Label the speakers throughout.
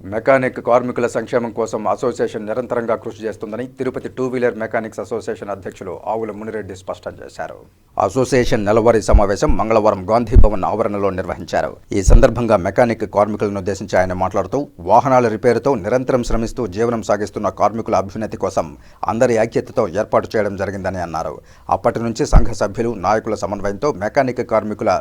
Speaker 1: Mechanic కార్మికుల సంక్షేమం కోసం అసోసియేషన్ నిరంతరంగా కృషి చేస్తుందని Tirupati two wheeler mechanics association అధ్యక్షులు ఆవుల మునిరెడ్డి స్పష్టం చేశారు. అసోసియేషన్ నెలవారీ సమావేశం మంగళవారం గాంధీ భవన్ ఆవరణలో నిర్వహించారు. ఈ సందర్భంగా మెకానిక్ కార్మికులను ఉద్దేశించి ఆయన మాట్లాడుతూ వాహనాల రిపేరుతో నిరంతరం శ్రమిస్తూ జీవనం సాగిస్తున్న కార్మికుల అభ్యున్నతి కోసం అందరి ఐక్యతతో ఏర్పాటు చేయడం జరిగిందని అన్నారు. అప్పటి నుంచి సంఘ సభ్యులు నాయకుల సమన్వయంతో మెకానిక్ కార్మికుల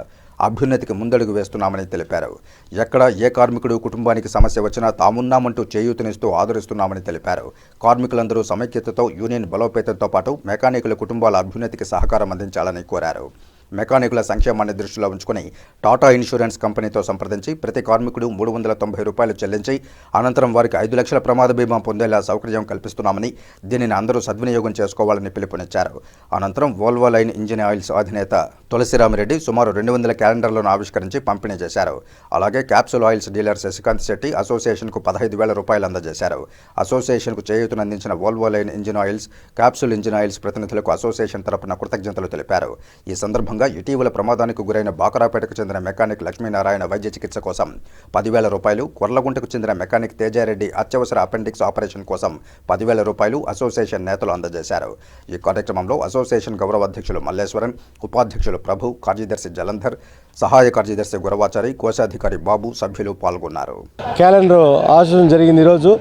Speaker 1: అభ్యున్నతికి ముందడుగు వేస్తున్నామని తెలిపారు. ఎక్కడ ఏ కార్మికుడు కుటుంబానికి సమస్య వచ్చినా తామున్నామంటూ చేయూతనిస్తూ ఆదరిస్తున్నామని తెలిపారు. కార్మికులందరూ సమైక్యతతో యూనియన్ బలోపేతంతో పాటు మెకానికుల కుటుంబాల అభ్యున్నతికి సహకారం అందించాలని కోరారు. మెకానికుల సంక్షేమాన్ని దృష్టిలో ఉంచుకుని టాటా ఇన్సూరెన్స్ కంపెనీతో సంప్రదించి ప్రతి కార్మికుడు మూడు వందల తొంభై రూపాయలు చెల్లించి అనంతరం వారికి ఐదు లక్షల ప్రమాద బీమా పొందేలా సౌకర్యం కల్పిస్తున్నామని దీనిని అందరూ సద్వినియోగం చేసుకోవాలని పిలుపునిచ్చారు. అనంతరం వోల్వో లైన్ ఇంజిన్ ఆయిల్స్ అధినేత తులసిరామిరెడ్డి సుమారు రెండు వందల క్యాలెండర్లను ఆవిష్కరించి పంపిణీ చేశారు. అలాగే capsule oils dealer Shashikant Shetty అసోసియేషన్కు పదహైదు వేల రూపాయలు అందజేశారు. అసోసియేషన్కు చేయూతనందించిన Volvo line engine oils capsule engine oils ప్రతినిధులకు అసోసియేషన్ తరపున కృతజ్ఞతలు తెలిపారు. ఈ సందర్భంగా ఇటీవల ప్రమాదానికి గురైన బాకరాపేటకు చెందిన మెకానిక్ లక్ష్మీనారాయణ వైద్య చికిత్స కోసం పదివేల రూపాయలు కొర్లగుంటకు చెందిన మెకానిక్ తేజారెడ్డి అత్యవసర అపెండిక్స్ ఆపరేషన్ కోసం పదివేల రూపాయలు అసోసియేషన్ నేతలు అందజేశారు. ఈ కార్యక్రమంలో అసోసియేషన్ గౌరవ అధ్యక్షులు మల్లేశ్వరన్ ఉపాధ్యక్షులు ప్రభు కార్యదర్శి జలంధర్ సహాయ కార్యదర్శి గురవాచారి కోశాధికారి బాబు సభ్యులు పాల్గొన్నారు.
Speaker 2: క్యాలెండర్ ఆశం జరిగింది ఈరోజు.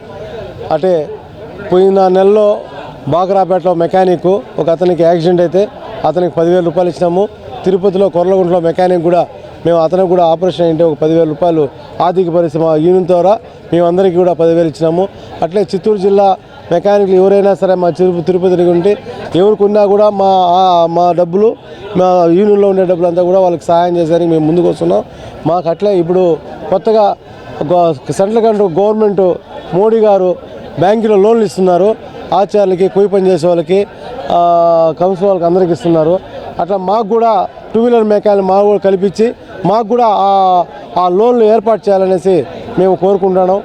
Speaker 2: అంటే పోయిన నెలలో బాగరాపేటలో మెకానిక్ ఒక అతనికి యాక్సిడెంట్ అయితే అతనికి పదివేల రూపాయలు ఇచ్చినాము. తిరుపతిలో కొర్లగుంటలో మెకానిక్ కూడా మేము అతనికి కూడా ఆపరేషన్ అయింటే ఒక పదివేల రూపాయలు ఆర్థిక పరిశ్రమ యూనియన్ ద్వారా మేమందరికీ కూడా పదివేలు ఇచ్చినాము. అట్లే చిత్తూరు జిల్లా మెకానిక్లు ఎవరైనా సరే మా తిరుపతి తిరుపతి ఉంటే ఎవరికున్నా కూడా మా మా డబ్బులు మా యూనియన్లో ఉండే డబ్బులు అంతా కూడా వాళ్ళకి సహాయం చేసేదానికి మేము ముందుకు వస్తున్నాం. మాకు అట్లే ఇప్పుడు కొత్తగా సెంట్రల్ గవర్నమెంట్ గవర్నమెంట్ మోడీ గారు బ్యాంకులో లోన్లు ఇస్తున్నారు. ఆచార్యులకి కూలి పని చేసే వాళ్ళకి కౌన్సిల్ వాళ్ళకి అందరికి ఇస్తున్నారు. అట్లా మాకు కూడా టూ వీలర్ మెకానిక్ మాకు కూడా కల్పించి మాకు కూడా ఆ- ఆ లోన్లు ఏర్పాటు చేయాలనేసి మేము కోరుకుంటున్నాం.